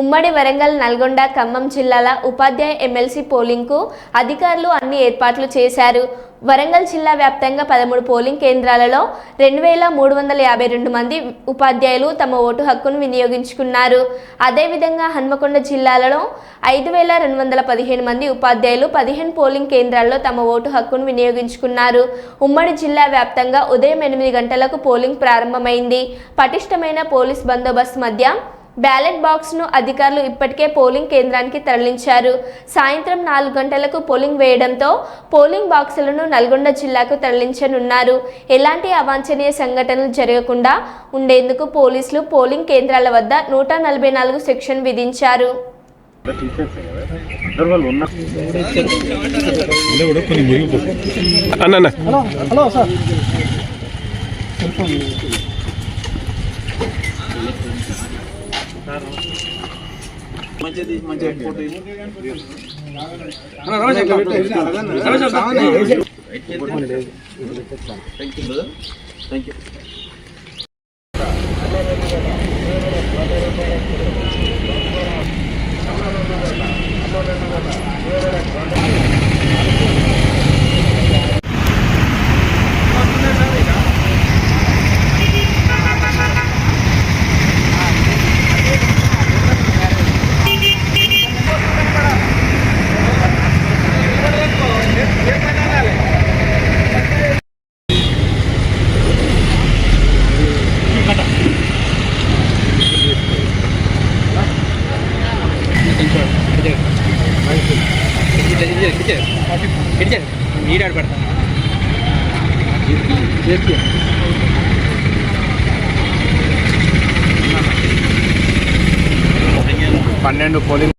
ఉమ్మడి వరంగల్ నల్గొండ ఖమ్మం జిల్లాల ఉపాధ్యాయ ఎమ్మెల్సీ పోలింగ్కు అధికారులు అన్ని ఏర్పాట్లు చేశారు. వరంగల్ జిల్లా వ్యాప్తంగా పదమూడు పోలింగ్ కేంద్రాలలో రెండు వేల మూడు వందల యాభై రెండు మంది ఉపాధ్యాయులు తమ ఓటు హక్కును వినియోగించుకున్నారు. అదేవిధంగా హన్మకొండ జిల్లాలలో ఐదు వేల రెండు వందల పదిహేను మంది ఉపాధ్యాయులు పదిహేను పోలింగ్ కేంద్రాల్లో తమ ఓటు హక్కును వినియోగించుకున్నారు. ఉమ్మడి జిల్లా వ్యాప్తంగా ఉదయం ఎనిమిది గంటలకు పోలింగ్ ప్రారంభమైంది. పటిష్టమైన పోలీస్ బందోబస్తు మధ్య బ్యాలెట్ బాక్స్ను అధికారులు ఇప్పటికే పోలింగ్ కేంద్రానికి తరలించారు. సాయంత్రం నాలుగు గంటలకు పోలింగ్ వేయడంతో పోలింగ్ బాక్సులను నల్గొండ జిల్లాకు తరలించనున్నారు. ఎలాంటి అవాంఛనీయ సంఘటనలు జరగకుండా ఉండేందుకు పోలీసులు పోలింగ్ కేంద్రాల వద్ద నూట నలభై నాలుగు సెక్షన్ విధించారు. అన్న మంచిది మంచిగా photo thank you thank you నీడాడు పెడతాను పన్నెండు పోలింగ్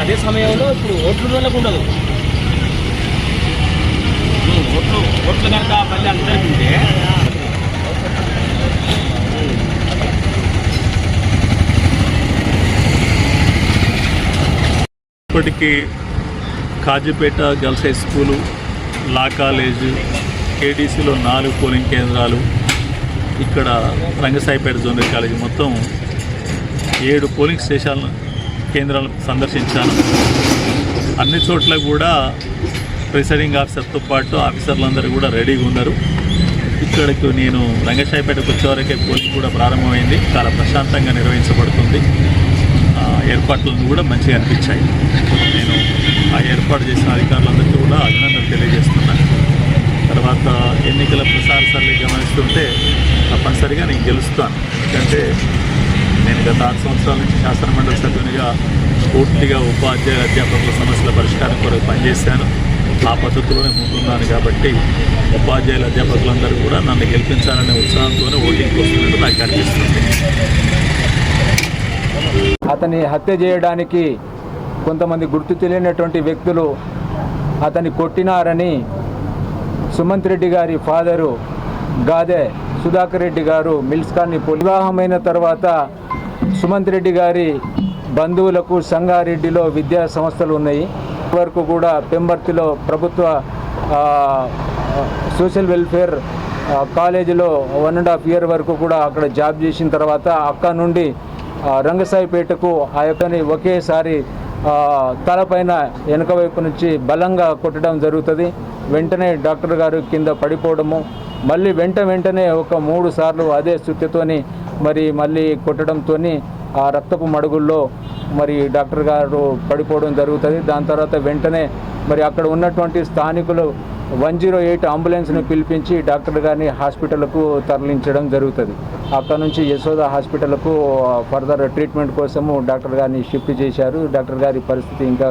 అదే సమయంలో ఇప్పుడు ఓట్లు వాళ్ళకు ఉండదు ఓట్లు ఓట్లు కనుక మళ్ళీ ఇప్పటికీ Kazipet girls high school law college కేడీసీలో నాలుగు పోలింగ్ కేంద్రాలు ఇక్కడ రంగసాయిపేట జూనియర్ కాలేజీ మొత్తం ఏడు పోలింగ్ స్టేషన్ కేంద్రాలను సందర్శించాను. అన్ని చోట్ల కూడా ప్రిసైడింగ్ ఆఫీసర్తో పాటు ఆఫీసర్లందరూ కూడా రెడీగా ఉన్నారు. ఇక్కడకు నేను రంగశాయిపేటకు వచ్చేవరకే పోలింగ్ కూడా ప్రారంభమైంది. చాలా ప్రశాంతంగా నిర్వహించబడుతుంది. ఆ, ఏర్పాట్లను కూడా మంచిగా అనిపించాయి. నేను ఆ ఏర్పాటు చేసిన అధికారులందరికీ కూడా అభినందనలు తెలియజేస్తున్నాను తర్వాత ఎన్నికల ప్రసార సరళి గమనిస్తుంటే తప్పనిసరిగా నేను గెలుస్తాను. ఎందుకంటే నేను గత ఆరు సంవత్సరాల నుంచి శాసనమండలి సభ్యునిగా పూర్తిగా ఉపాధ్యాయ అధ్యాపకుల సమస్యల పరిష్కారం కొరకు పనిచేశాను. ఆ పద్ధతిలోనే ముందున్నాను కాబట్టి ఉపాధ్యాయుల అధ్యాపకులందరూ కూడా నన్ను గెలిపించాలనే ఉత్సాహంతోనే ఓటింగ్కి వస్తున్నట్టు నాకు అనిపిస్తుంది. అతన్ని హత్య చేయడానికి కొంతమంది గుర్తు తెలియనటువంటి వ్యక్తులు అతన్ని కొట్టినారని సుమంత్ రెడ్డి గారి ఫాదరు గాదే సుధాకర్ రెడ్డి గారు మిల్స్ కాలనీ వివాహమైన తర్వాత సుమంత్ రెడ్డి గారి బంధువులకు సంగారెడ్డిలో విద్యా సంస్థలు ఉన్నాయి. వరకు కూడా పెంబర్తిలో ప్రభుత్వ సోషల్ వెల్ఫేర్ కాలేజీలో వన్ అండ్ హాఫ్ ఇయర్ వరకు కూడా అక్కడ జాబ్ చేసిన తర్వాత అక్కడ నుండి రంగసాయిపేటకు ఆ యొక్కని ఒకేసారి తలపైన వెనక వైపు నుంచి బలంగా కొట్టడం జరుగుతుంది. వెంటనే డాక్టర్ గారు కింద పడిపోవడము. మళ్ళీ వెంట వెంటనే ఒక మూడు సార్లు అదే స్థుతితోని మరి మళ్ళీ కొట్టడంతో ఆ రక్తపు మడుగుల్లో మరి డాక్టర్ గారు పడిపోవడం జరుగుతుంది. దాని తర్వాత వెంటనే మరి అక్కడ ఉన్నటువంటి స్థానికులు వన్ జీరో ఎయిట్ అంబులెన్స్ని పిలిపించి డాక్టర్ గారిని హాస్పిటల్కు తరలించడం జరుగుతుంది. అక్కడ నుంచి యశోద హాస్పిటల్కు ఫర్దర్ ట్రీట్మెంట్ కోసము డాక్టర్ గారిని షిఫ్ట్ చేశారు. డాక్టర్ గారి పరిస్థితి ఇంకా